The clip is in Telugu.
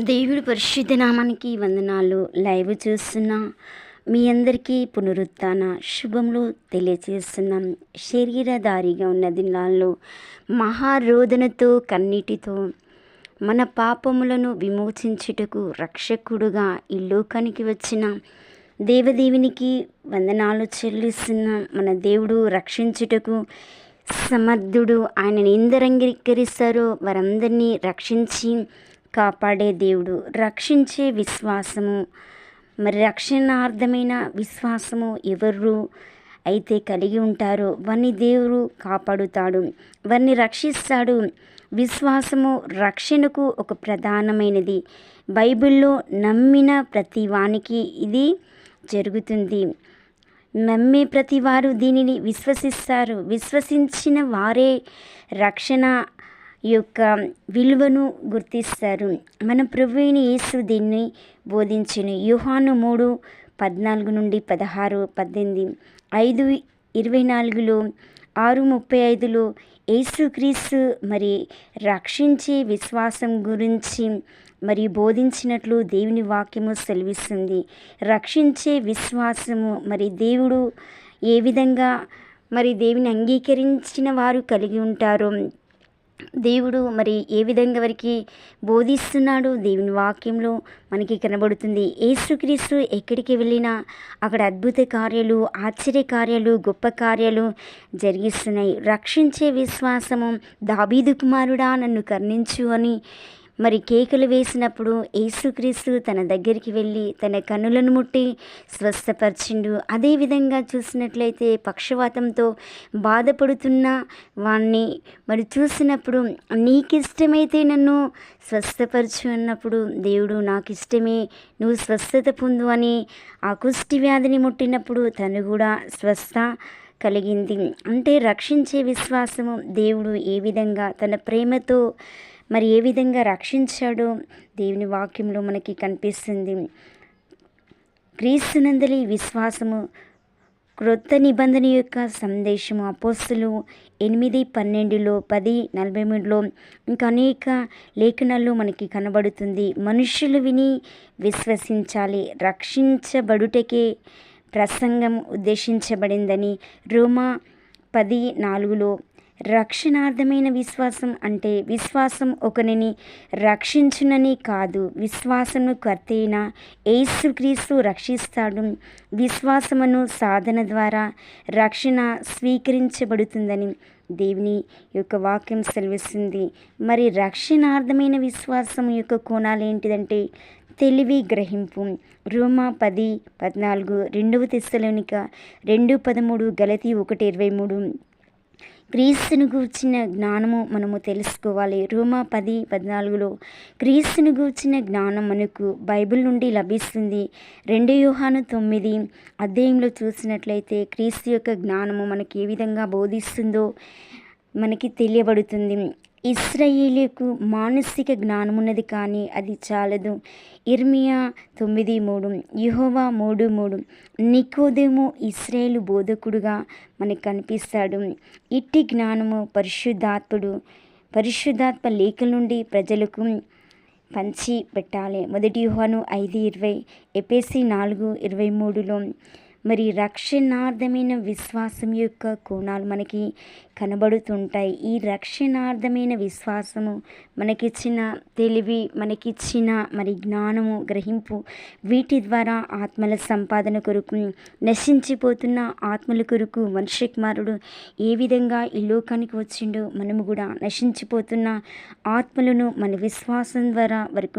దేవుడి పరిశుద్ధ నామానికి వందనాలు. లైవ్ చూస్తున్న మీ అందరికీ పునరుత్న శుభములు తెలియజేస్తున్నాం శరీరధారిగా ఉన్న దినాల్లో మహారోధనతో కన్నీటితో మన పాపములను విమోచించుటకు రక్షకుడుగా ఈ లోకానికి వచ్చిన దేవదేవునికి వందనాలు చెల్లిస్తున్న మన దేవుడు రక్షించుటకు సమర్థుడు. ఆయనని ఎందరంగీకరిస్తారో వారందరినీ రక్షించి కాపాడే దేవుడు. రక్షించే విశ్వాసము. మరి రక్షణార్థమైన విశ్వాసము ఎవరు అయితే కలిగి ఉంటారో వారిని దేవుడు కాపాడుతాడు. వారిని రక్షిస్తాడు. విశ్వాసము రక్షణకు ఒక ప్రధానమైనది. బైబిల్లో నమ్మిన ప్రతి వానికి ఇది జరుగుతుంది. నమ్మే ప్రతి వారు దీనిని విశ్వసిస్తారు. విశ్వసించిన వారే రక్షణ యొక్క విలువను గుర్తిస్తారు. మన ప్రభుని యేసు దీన్ని బోధించిన. యుహాను మూడు పద్నాలుగు నుండి పదహారు పద్దెనిమిది ఐదు ఇరవై నాలుగులో ఆరు ముప్పై ఐదులో యేసుక్రీస్తు మరి రక్షించే విశ్వాసం గురించి మరి బోధించినట్లు దేవుని వాక్యము సెలవిస్తుంది. రక్షించే విశ్వాసము మరి దేవుడు ఏ విధంగా మరి దేవుని అంగీకరించిన వారు కలిగి ఉంటారో దేవుడు మరి ఏ విధంగా వారికి బోధిస్తున్నాడు దేవుని వాక్యంలో మనకి కనబడుతుంది. ఏసుక్రీస్తు ఎక్కడికి వెళ్ళినా అక్కడ అద్భుత కార్యాలు ఆశ్చర్య కార్యాలు గొప్ప కార్యాలు జరిగిస్తున్నాయి. రక్షించే విశ్వాసము దాబీదు కుమారుడా నన్ను కర్ణించు అని మరి కేకలు వేసినప్పుడు యేసుక్రీస్తు తన దగ్గరికి వెళ్ళి తన కన్నులను ముట్టి స్వస్థపరిచిండు. అదేవిధంగా చూసినట్లయితే పక్షవాతంతో బాధపడుతున్న వాణ్ణి మరి చూసినప్పుడు నీకు ఇష్టమైతే నన్ను స్వస్థపరచు అన్నప్పుడు దేవుడు నాకు ఇష్టమే నువ్వు స్వస్థత పొందు అని ఆ కుష్టి వ్యాధిని ముట్టినప్పుడు తను కూడా స్వస్థ కలిగింది. అంటే రక్షించే విశ్వాసము దేవుడు ఏ విధంగా తన ప్రేమతో మరి ఏ విధంగా రక్షించాడో? దేవుని వాక్యంలో మనకి కనిపిస్తుంది క్రీస్తునందలి విశ్వాసము క్రొత్త నిబంధన యొక్క సందేశము అపోస్తులు ఎనిమిది పన్నెండులో పది నలభై మూడులో ఇంకా అనేక లేఖనాల్లో మనకి కనబడుతుంది. మనుషులు విని విశ్వసించాలి. రక్షించబడుటకే ప్రసంగం ఉద్దేశించబడిందని రోమా పది నాలుగులో రక్షణార్థమైన విశ్వాసం అంటే విశ్వాసం ఒకరిని రక్షించునని కాదు విశ్వాసము కర్తైన యేసుక్రీస్తు రక్షిస్తాడు. విశ్వాసమును సాధన ద్వారా రక్షణ స్వీకరించబడుతుందని దేవుని యొక్క వాక్యం సెలవిస్తుంది. మరి రక్షణార్థమైన విశ్వాసం యొక్క కోణాలు ఏంటిదంటే తెలివి గ్రహింపు. రోమా పది పద్నాలుగు రెండవ తెస్సలోనిక రెండు పదమూడు గలతి ఒకటి ఇరవై మూడు. క్రీస్తుని గూర్చిన జ్ఞానము మనము తెలుసుకోవాలి. రోమా పది పద్నాలుగులో క్రీస్తుని గూర్చిన జ్ఞానం మనకు బైబిల్ నుండి లభిస్తుంది. రెండు యూహాను తొమ్మిది అధ్యాయంలో చూసినట్లయితే క్రీస్తు యొక్క జ్ఞానము మనకి ఏ విధంగా బోధిస్తుందో మనకి తెలియబడుతుంది. ఇస్రాయేలీకు మానసిక జ్ఞానమున్నది కానీ అది చాలదు. ఇర్మియా తొమ్మిది మూడు యుహోవా మూడు మూడు. నికోదేము ఇస్రాయేలు బోధకుడుగా మనకు కనిపిస్తాడు ఇట్టి జ్ఞానము పరిశుద్ధాత్ముడు పరిశుద్ధాత్మ లేఖల నుండి ప్రజలకు పంచి పెట్టాలి మొదటి యుహను ఐదు ఇరవై ఎపిసి నాలుగు ఇరవై మూడులో మరి రక్షణార్థమైన విశ్వాసం యొక్క కోణాలు మనకి కనబడుతుంటాయి. ఈ రక్షణార్థమైన విశ్వాసము మనకిచ్చిన తెలివి మనకిచ్చిన మరి జ్ఞానము గ్రహింపు వీటి ద్వారా ఆత్మల సంపాదన కొరకు నశించిపోతున్న ఆత్మల కొరకు మనుష్య కుమారుడు ఏ విధంగా ఈ లోకానికి వచ్చిండో మనము కూడా నశించిపోతున్న ఆత్మలను మన విశ్వాసం ద్వారా వరకు